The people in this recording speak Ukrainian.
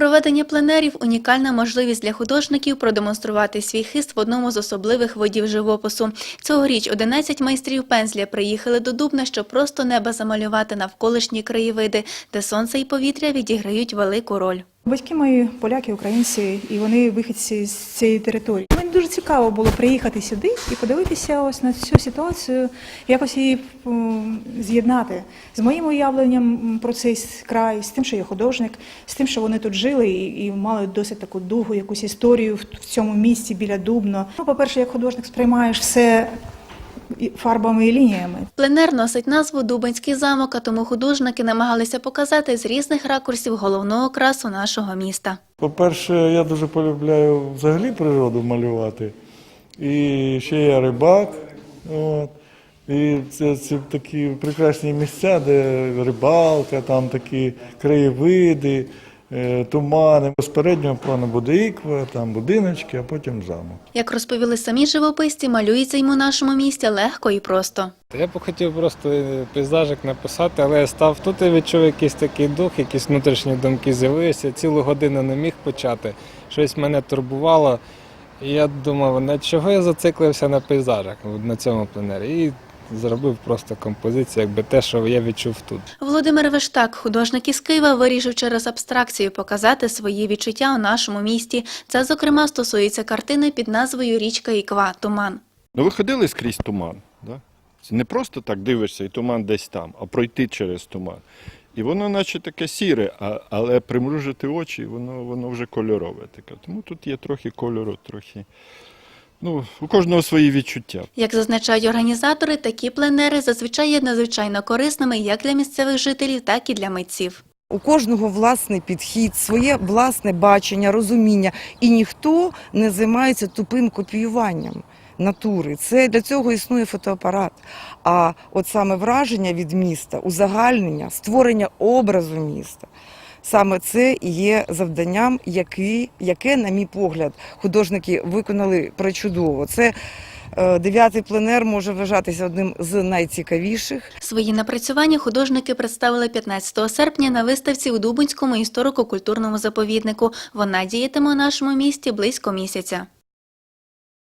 Проведення пленерів унікальна можливість для художників продемонструвати свій хист в одному з особливих видів живопису. Цьогоріч 11 майстрів пензля приїхали до Дубна, щоб просто неба замалювати навколишні краєвиди, де сонце і повітря відіграють велику роль. Батьки мої поляки, українці, і вони вихідці з цієї території. Мені дуже цікаво було приїхати сюди і подивитися ось на цю ситуацію, якось її з'єднати з моїм уявленням про цей край, з тим, що я художник, з тим, що вони тут жили і, і мали досить таку довгу якусь історію в, в цьому місті біля Дубно. Ну, по-перше, як художник сприймаєш все фарбами і лініями. Пленер носить назву Дубинський замок, а тому художники намагалися показати з різних ракурсів головного красу нашого міста. По-перше, я дуже полюбляю взагалі природу малювати. І ще я рибак. От. І це, це такі прекрасні місця, де рибалка, там такі краєвиди, тумани. З переднього плану буде іква, там будиночки, а потім замок. Як розповіли самі живописці, малюється йому нашому місті легко і просто. Я б хотів просто е, пейзажик написати, але я став тут і відчув якийсь такий дух, якісь внутрішні думки з'явилися. Цілу годину не міг почати. Щось мене турбувало. І я думав, на чого я зациклився на пейзажах на цьому пленері. І зробив просто композицію, якби те, що я відчув тут. Володимир Вештак, художник із Києва, вирішив через абстракцію показати свої відчуття у нашому місті. Це, зокрема, стосується картини під назвою Річка Іква Туман. Ну, ви ходили скрізь туман. Да? Це не просто так дивишся, і туман десь там, а пройти через туман. І воно наче таке сіре, а, але примружити очі, воно, воно вже кольорове таке. Тому тут є трохи кольору, трохи. Ну, у кожного свої відчуття. Як зазначають організатори, такі пленери зазвичай є надзвичайно корисними як для місцевих жителів, так і для митців. У кожного власний підхід, своє власне бачення, розуміння, і ніхто не займається тупим копіюванням натури. Це для цього існує фотоапарат. А от саме враження від міста, узагальнення, створення образу міста. Саме це є завданням, яке, яке, на мій погляд, художники виконали причудово. Це е, дев'ятий пленер може вважатися одним з найцікавіших. Свої напрацювання художники представили 15 серпня на виставці у Дубинському історико-культурному заповіднику. Вона діятиме у нашому місті близько місяця.